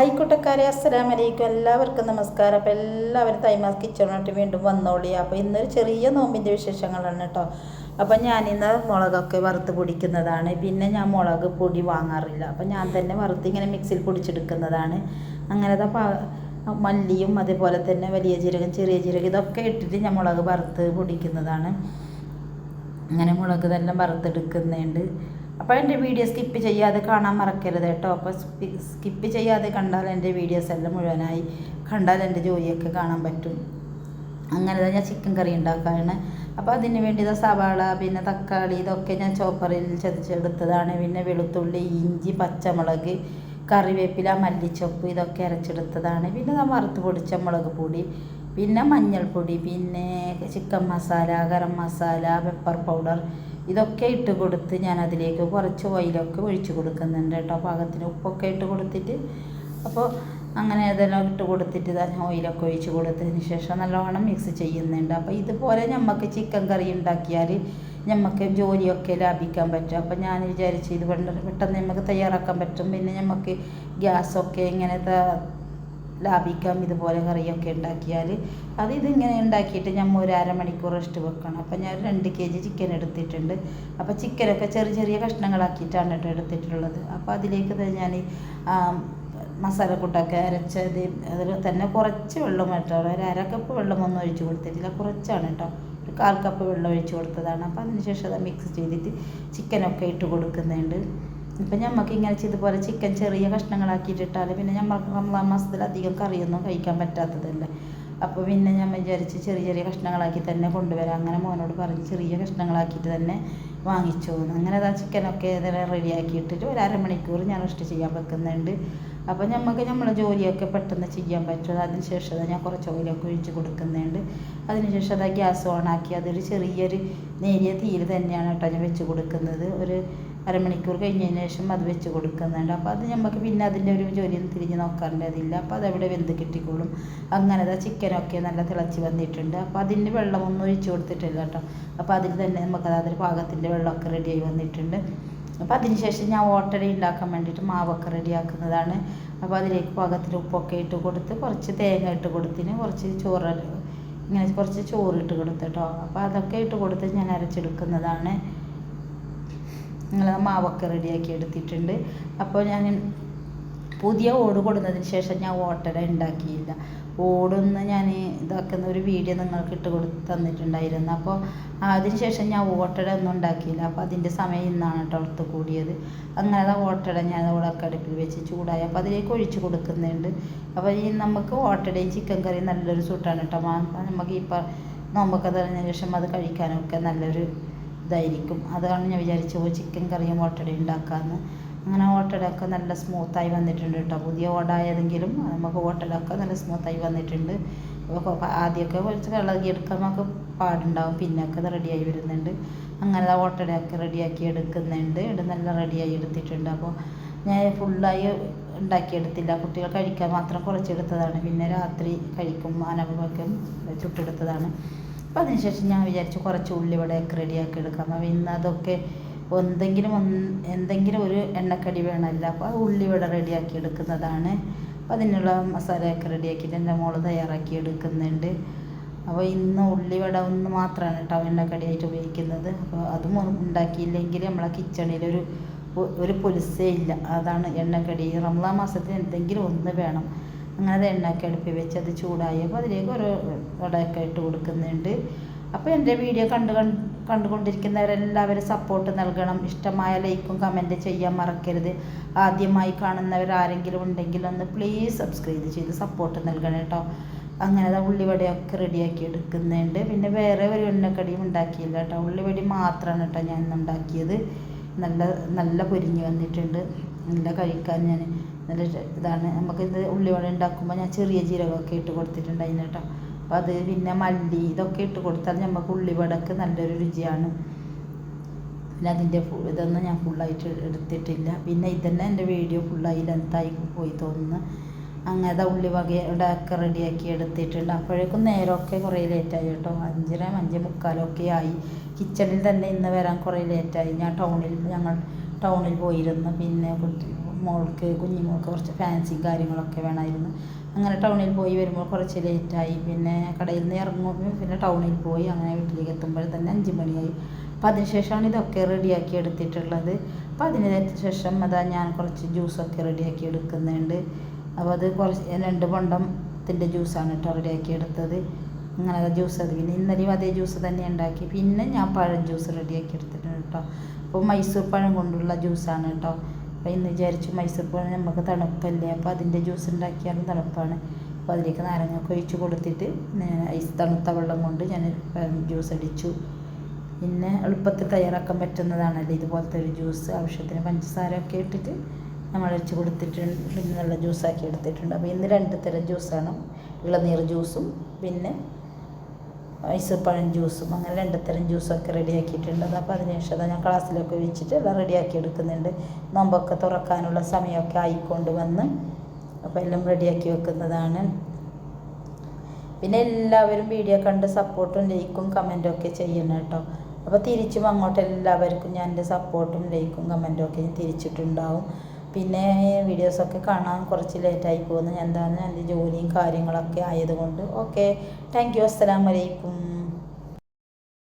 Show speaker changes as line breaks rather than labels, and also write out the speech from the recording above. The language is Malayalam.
ഹൈക്കോട്ടക്കാരെ അസ്സലാം വലൈക്കും എല്ലാവർക്കും നമസ്കാരം. അപ്പോൾ എല്ലാവരും തൈമാസ് കിച്ചണായിട്ട് വീണ്ടും വന്നോളി. അപ്പോൾ ഇന്നൊരു ചെറിയ നോമ്പിന്റെ വിശേഷങ്ങളാണ് കേട്ടോ അപ്പോൾ ഞാനിന്ന് മുളകൊക്കെ വറുത്ത് പൊടിക്കുന്നതാണ്. പിന്നെ ഞാൻ മുളക് പൊടി വാങ്ങാറില്ല. അപ്പോൾ ഞാൻ തന്നെ വറുത്ത് ഇങ്ങനെ മിക്സിയിൽ പൊടിച്ചെടുക്കുന്നതാണ്. അങ്ങനത്തെ മല്ലിയും അതേപോലെ തന്നെ വലിയ ജീരകം ചെറിയ ജീരകം ഇതൊക്കെ ഇട്ടിട്ട് ഞാൻ മുളക് വറുത്ത് പൊടിക്കുന്നതാണ്. അങ്ങനെ മുളക് തന്നെ വറുത്തെടുക്കുന്നുണ്ട്. അപ്പോൾ എന്റെ വീഡിയോ സ്കിപ്പ് ചെയ്യാതെ കാണാൻ മറക്കരുത് കേട്ടോ. അപ്പോൾ സ്കിപ്പ് ചെയ്യാതെ കണ്ടാൽ എന്റെ വീഡിയോസ് എല്ലാം മുഴുവനായി കണ്ടാൽ എന്റെ ജോലിയൊക്കെ കാണാൻ പറ്റും. അങ്ങനെ ഞാൻ ചിക്കൻ കറി ഉണ്ടാക്കാനാണ് അപ്പോൾ അതിന് വേണ്ടി സവാള പിന്നെ തക്കാളി ഇതൊക്കെ ഞാൻ ചോപ്പറിൽ ചതച്ചെടുത്തതാണ്. പിന്നെ വെളുത്തുള്ളി ഇഞ്ചി പച്ചമുളക് കറിവേപ്പില മല്ലിച്ചപ്പ് ഇതൊക്കെ അരച്ചെടുത്തതാണ്. പിന്നെ ഞാൻ വറുത്ത് പൊടിച്ച മുളക് പൊടി പിന്നെ മഞ്ഞൾപ്പൊടി പിന്നെ chicken masala garam masala pepper powder ഇതൊക്കെ ഇട്ട് കൊടുത്ത് ഞാൻ അതിലേക്ക് കുറച്ച് ഓയിലൊക്കെ ഒഴിച്ച് കൊടുക്കുന്നുണ്ട് കേട്ടോ. പാകത്തിന് ഉപ്പൊക്കെ ഇട്ട് കൊടുത്തിട്ട്. അപ്പോൾ അങ്ങനെ ഇതെല്ലാം ഇട്ട് കൊടുത്തിട്ട് ഞാൻ ഓയിലൊക്കെ ഒഴിച്ച് കൊടുത്തതിന് ശേഷം നല്ലവണ്ണം മിക്സ് ചെയ്യുന്നുണ്ട്. അപ്പോൾ ഇതുപോലെ നമുക്ക് ചിക്കൻ കറി ഉണ്ടാക്കിയാൽ നമുക്ക് ജോലിയൊക്കെ ലാഭിക്കാൻ പറ്റും. അപ്പോൾ ഞാൻ വിചാരിച്ചു ഇത് പെട്ടെന്ന് നമുക്ക് തയ്യാറാക്കാൻ പറ്റും. പിന്നെ നമുക്ക് ഗ്യാസൊക്കെ ഇങ്ങനെ ലാഭിക്കാം ഇതുപോലെ കറിയൊക്കെ ഉണ്ടാക്കിയാൽ അത് ഇതിങ്ങനെ ഉണ്ടാക്കിയിട്ട് നമ്മൾ ഒരു അരമണിക്കൂർ റെസ്റ്റ് വെക്കണം. അപ്പം ഞാൻ രണ്ട് കെ ജി ചിക്കൻ എടുത്തിട്ടുണ്ട് അപ്പോൾ ചിക്കനൊക്കെ ചെറിയ ചെറിയ കഷ്ണങ്ങളാക്കിയിട്ടാണ് കേട്ടോ എടുത്തിട്ടുള്ളത്. അപ്പോൾ അതിലേക്ക് ഞാൻ മസാലക്കൂട്ടൊക്കെ അരച്ചത് അതിൽ തന്നെ കുറച്ച് വെള്ളം കേട്ടോ. ഒരു അര കപ്പ് വെള്ളമൊന്നും ഒഴിച്ച് കൊടുത്തിട്ടില്ല. കുറച്ചാണ് കേട്ടോ. ഒരു കാൽ കപ്പ് വെള്ളം ഒഴിച്ച് കൊടുത്തതാണ്. അപ്പോൾ അതിന് ശേഷം അത് മിക്സ് ചെയ്തിട്ട് ചിക്കനൊക്കെ ഇട്ട് കൊടുക്കുന്നുണ്ട്. ഇപ്പം ഞമ്മക്ക് ഇങ്ങനെ ഇതുപോലെ ചിക്കൻ ചെറിയ കഷ്ണങ്ങളാക്കിയിട്ടിട്ടാൽ പിന്നെ ഞമ്മക്ക് റംസാൻ മാസത്തിൽ അധികം കറിയൊന്നും കഴിക്കാൻ പറ്റാത്തതല്ലേ. അപ്പോൾ പിന്നെ ഞാൻ വിചാരിച്ച് ചെറിയ ചെറിയ കഷ്ണങ്ങളാക്കി തന്നെ കൊണ്ടുവരാം. അങ്ങനെ മോനോട് പറഞ്ഞ് ചെറിയ കഷ്ണങ്ങളാക്കിയിട്ട് തന്നെ വാങ്ങിച്ചു അങ്ങനെ അതാ ചിക്കനൊക്കെ ഇതെല്ലാം റെഡിയാക്കിയിട്ടിട്ട് ഒരു അരമണിക്കൂർ ഞാൻ റെസ്റ്റ് ചെയ്യാൻ വെക്കുന്നുണ്ട്. അപ്പോൾ നമുക്ക് നമ്മളെ ജോലിയൊക്കെ പെട്ടെന്ന് ചെയ്യാൻ പറ്റും. അതിന് ശേഷം ഞാൻ കുറച്ച് ഓയിലൊക്കെ ഒഴിച്ച് കൊടുക്കുന്നുണ്ട്. അതിന് ശേഷം അതാ ഗ്യാസ് ഓണാക്കി അതൊരു ചെറിയൊരു നേരിയ തീയിൽ തന്നെയാണ് കേട്ടോ ഞാൻ വെച്ച് കൊടുക്കുന്നത്. ഒരു അരമണിക്കൂർ കഴിഞ്ഞതിന് ശേഷം അത് വെച്ച് കൊടുക്കുന്നുണ്ട്. അപ്പോൾ അത് നമുക്ക് പിന്നെ അതിന്റെ ഒരു ജോലിയൊന്നും തിരിഞ്ഞ് നോക്കാണ്ടതില്ല അപ്പോൾ അതവിടെ വെന്ത് കിട്ടിക്കോളും. അങ്ങനെ അതാ ചിക്കനൊക്കെ നല്ല തിളച്ച് വന്നിട്ടുണ്ട്. അപ്പോൾ അതിന് വെള്ളമൊന്നും ഒഴിച്ച് കൊടുത്തിട്ടില്ല കേട്ടോ. അപ്പോൾ അതിൽ തന്നെ നമുക്ക് അതായത് പാകത്തിന്റെ വെള്ളമൊക്കെ റെഡിയായി വന്നിട്ടുണ്ട്. അപ്പോൾ അതിന് ശേഷം ഞാൻ ഓട്ടട ഉണ്ടാക്കാൻ വേണ്ടിയിട്ട് മാവൊക്കെ റെഡിയാക്കുന്നതാണ് അപ്പോൾ അതിലേക്ക് പാകത്തിൽ ഉപ്പൊക്കെ ഇട്ട് കൊടുത്ത് കുറച്ച് തേങ്ങ ഇട്ട് കൊടുത്തിന് കുറച്ച് ചോറ് ഇങ്ങനെ കുറച്ച് ചോറ് ഇട്ട് കൊടുത്ത് കേട്ടോ. അപ്പോൾ അതൊക്കെ ഇട്ട് കൊടുത്ത് ഞാൻ അരച്ചെടുക്കുന്നതാണ്. നിങ്ങൾ മാവൊക്കെ റെഡിയാക്കി എടുത്തിട്ടുണ്ട്. അപ്പോൾ ഞാൻ പുതിയ ഓട് കൊടുത്തതിന് ശേഷം ഞാൻ ഓട്ടട ഉണ്ടാക്കിയില്ല. ഓടൊന്ന് ഞാൻ ഇതാക്കുന്ന ഒരു വീഡിയോ നിങ്ങൾക്ക് ഇട്ട് കൊടുത്ത് തന്നിട്ടുണ്ടായിരുന്നു. അപ്പോൾ അതിന് ശേഷം ഞാൻ ഓട്ടട ഒന്നും ഉണ്ടാക്കിയില്ല. അപ്പോൾ അതിന്റെ സമയം ഇന്നാണ് കേട്ടോ കൂടിയത്. അങ്ങനെ ഓട്ടട ഞാൻ ഓടൊക്കെ അടുപ്പിൽ വെച്ച് ചൂടായി. അപ്പോൾ അതിലേക്ക് ഒഴിച്ച് കൊടുക്കുന്നുണ്ട്. അപ്പോൾ ഈ നമുക്ക് ഓട്ടടയും ചിക്കൻ കറിയും നല്ലൊരു സൂട്ടാണ് കേട്ടോ. നമുക്ക് ഇപ്പോൾ നോമ്പൊക്കെ തറഞ്ഞ ശേഷം അത് കഴിക്കാനൊക്കെ നല്ലൊരു ഇതായിരിക്കും. അതാണ് ഞാൻ വിചാരിച്ചു ചിക്കൻ കറിയും ഓട്ടടി ഉണ്ടാക്കാമെന്ന് അങ്ങനെ ഓട്ടടയൊക്കെ നല്ല സ്മൂത്തായി വന്നിട്ടുണ്ട് കേട്ടോ. പുതിയ ഓടായതെങ്കിലും നമുക്ക് ഓട്ടടയൊക്കെ നല്ല സ്മൂത്തായി വന്നിട്ടുണ്ട്. ആദ്യമൊക്കെ കുറച്ച് കളകി എടുക്കാൻ നമുക്ക് പാടുണ്ടാവും. പിന്നെയൊക്കെ അത് റെഡിയായി വരുന്നുണ്ട്. അങ്ങനെ ഓട്ടടയൊക്കെ റെഡിയാക്കി എടുക്കുന്നുണ്ട്. ഇവിടെ നല്ല റെഡിയായി എടുത്തിട്ടുണ്ട്. അപ്പോൾ ഞാൻ ഫുള്ളായി ഉണ്ടാക്കിയെടുത്തില്ല കുട്ടികൾ കഴിക്കാൻ മാത്രം കുറച്ചെടുത്തതാണ് പിന്നെ രാത്രി കഴിക്കും അനവൊക്കെ ചുട്ടെടുത്തതാണ്. അപ്പോൾ അതിനുശേഷം ഞാൻ വിചാരിച്ചു കുറച്ച് ഉള്ളി ഉള്ളിവടയൊക്കെ റെഡിയാക്കി എടുക്കാം. അപ്പോൾ ഇന്ന് അതൊക്കെ എന്തെങ്കിലും എന്തെങ്കിലും ഒരു എണ്ണക്കടി വേണമല്ലോ. അപ്പോൾ ആ ഉള്ളിവട റെഡിയാക്കി എടുക്കുന്നതാണ്. അപ്പോൾ അതിനുള്ള മസാലയൊക്കെ റെഡിയാക്കിയിട്ട് എന്റെ മോൾ തയ്യാറാക്കി എടുക്കുന്നുണ്ട്. അപ്പോൾ ഇന്ന് ഉള്ളിവട ഒന്ന് മാത്രമാണ് കേട്ടോ എണ്ണക്കടിയായിട്ട് ഉപയോഗിക്കുന്നത്. അപ്പോൾ അതും ഉണ്ടാക്കിയില്ലെങ്കിൽ നമ്മളെ കിച്ചണിലൊരു ഒരു പൊലിസേ ഇല്ല. അതാണ് എണ്ണക്കടി. റംസാൻ മാസത്തിൽ എന്തെങ്കിലും ഒന്ന് വേണം. അങ്ങനെ എണ്ണയൊക്കെ അടുപ്പിൽ വെച്ച് അത് ചൂടായപ്പോൾ അതിലേക്ക് ഒരു വടയൊക്കെ ഇട്ട് കൊടുക്കുന്നുണ്ട്. അപ്പോൾ എന്റെ വീഡിയോ കണ്ട് കണ്ടുകൊണ്ടിരിക്കുന്നവരെല്ലാവരും സപ്പോർട്ട് നൽകണം. ഇഷ്ടമായ ലൈക്കും കമന്റ് ചെയ്യാൻ മറക്കരുത്. ആദ്യമായി കാണുന്നവർ ആരെങ്കിലും ഉണ്ടെങ്കിൽ ഒന്ന് പ്ലീസ് സബ്സ്ക്രൈബ് ചെയ്ത് സപ്പോർട്ട് നൽകണം കേട്ടോ. അങ്ങനെ ഉള്ളിവടയൊക്കെ റെഡിയാക്കി എടുക്കുന്നുണ്ട്. പിന്നെ വേറെ ഒരു എണ്ണക്കടിയും ഉണ്ടാക്കിയില്ല കേട്ടോ. ഉള്ളിവടി മാത്രമാണ് കേട്ടോ ഞാൻ ഇന്ന് ഉണ്ടാക്കിയത്. നല്ല നല്ല പൊരിഞ്ഞ് വന്നിട്ടുണ്ട്. നല്ല കഴിക്കാൻ ഞാൻ. നല്ല ഇതാണ്. നമുക്ക് ഇത് ഉള്ളിവട ഉണ്ടാക്കുമ്പോൾ ഞാൻ ചെറിയ ജീരകമൊക്കെ ഇട്ട് കൊടുത്തിട്ടുണ്ടായിരുന്നു കേട്ടോ. അപ്പോൾ അത് പിന്നെ മല്ലി ഇതൊക്കെ ഇട്ട് കൊടുത്താൽ നമുക്ക് ഉള്ളിവടക്ക് നല്ലൊരു രുചിയാണ്. പിന്നെ അതിന്റെ ഇതൊന്നും ഞാൻ ഫുള്ളായിട്ട് എടുത്തിട്ടില്ല. പിന്നെ ഇതന്നെ എന്റെ വീഡിയോ ഫുള്ളായി ലെങ്തായി പോയി തോന്നുന്നു. അങ്ങനെ അതാ ഉള്ളി വകയുടെ ഒക്കെ റെഡിയാക്കി എടുത്തിട്ടുണ്ട്. അപ്പോഴേക്കും നേരമൊക്കെ കുറേ ലേറ്റായി കേട്ടോ. അഞ്ചര അഞ്ച് മുക്കാലൊക്കെ ആയി. കിച്ചണിൽ തന്നെ ഇന്ന് വരാൻ കുറേ ലേറ്റായി ഞാൻ ടൗണിൽ ഞങ്ങൾ ടൗണിൽ പോയിരുന്നു. പിന്നെ കുട്ടി മോൾക്ക് കുഞ്ഞുമോൾക്ക് കുറച്ച് ഫാൻസിയും കാര്യങ്ങളൊക്കെ വേണമായിരുന്നു. അങ്ങനെ ടൗണിൽ പോയി വരുമ്പോൾ കുറച്ച് ലേറ്റായി പിന്നെ കടയിൽ നിന്ന് ഇറങ്ങുമ്പോൾ പിന്നെ ടൗണിൽ പോയി അങ്ങനെ വീട്ടിലേക്ക് എത്തുമ്പോൾ തന്നെ അഞ്ച് മണിയായി. അപ്പം അതിനുശേഷമാണ് ഇതൊക്കെ റെഡിയാക്കി എടുത്തിട്ടുള്ളത്. അപ്പം അതിന് ശേഷം അതാ ഞാൻ കുറച്ച് ജ്യൂസൊക്കെ റെഡിയാക്കി എടുക്കുന്നുണ്ട്. അപ്പോൾ അത് കുറച്ച് രണ്ട് പണ്ടത്തിന്റെ ജ്യൂസാണ് കേട്ടോ റെഡിയാക്കി എടുത്തത്. അങ്ങനെ ജ്യൂസ് അത്. പിന്നെ ഇന്നലെയും അതേ ജ്യൂസ് തന്നെ ഉണ്ടാക്കി. പിന്നെ ഞാൻ പഴം ജ്യൂസ് റെഡിയാക്കി എടുത്തിട്ടുണ്ട് കേട്ടോ. അപ്പോൾ മൈസൂർ പഴം കൊണ്ടുള്ള ജ്യൂസാണ് കേട്ടോ. അപ്പോൾ ഇന്ന് വിചാരിച്ചു മൈസൂർ നമുക്ക് തണുപ്പല്ലേ അപ്പോൾ അതിന്റെ ജ്യൂസ് ഉണ്ടാക്കിയാലും തണുപ്പാണ്. അപ്പോൾ അതിലേക്ക് നാരങ്ങയൊക്കെ ഒഴിച്ച് കൊടുത്തിട്ട് ഐസ് തണുത്ത വെള്ളം കൊണ്ട് ഞാൻ ജ്യൂസ് അടിച്ചു. പിന്നെ എളുപ്പത്തിൽ തയ്യാറാക്കാൻ പറ്റുന്നതാണല്ലോ ഇതുപോലത്തെ ഒരു ജ്യൂസ് ആവശ്യത്തിന് പഞ്ചസാര ഒക്കെ ഇട്ടിട്ട് നമ്മൾ അടിച്ച് കൊടുത്തിട്ടുണ്ട് പിന്നെ നല്ല ജ്യൂസാക്കി എടുത്തിട്ടുണ്ട്. അപ്പോൾ ഇന്ന് രണ്ട് തരം ജ്യൂസാണ് ഇളനീർ ജ്യൂസും പിന്നെ മൈസൂർപ്പഴം ജ്യൂസും അങ്ങനെ രണ്ട് തരം ജ്യൂസൊക്കെ റെഡിയാക്കിയിട്ടുണ്ട്. അപ്പോൾ അതിനുശേഷം അതാ ഞാൻ ക്ലാസ്സിലൊക്കെ വെച്ചിട്ട് എല്ലാം റെഡിയാക്കി എടുക്കുന്നുണ്ട് നോമ്പൊക്കെ തുറക്കാനുള്ള സമയമൊക്കെ ആയിക്കൊണ്ട് വന്ന് അപ്പോൾ എല്ലാം റെഡിയാക്കി വെക്കുന്നതാണ്. പിന്നെ എല്ലാവരും വീഡിയോ കണ്ട് സപ്പോർട്ടും ലൈക്കും കമന്റും ഒക്കെ ചെയ്യണം കേട്ടോ. അപ്പോൾ തിരിച്ചും അങ്ങോട്ട് എല്ലാവർക്കും ഞാൻ എന്റെ സപ്പോർട്ടും ലൈക്കും കമന്റും ഒക്കെ ഞാൻ തിരിച്ചിട്ടുണ്ടാവും. പിന്നെ വീഡിയോസൊക്കെ കാണാൻ കുറച്ച് ലേറ്റായി പോകുന്നു. എന്താണെന്ന് എന്റെ ജോലിയും കാര്യങ്ങളൊക്കെ ആയതുകൊണ്ട്. ഓക്കെ താങ്ക് യു അസ്സലാമലൈക്കും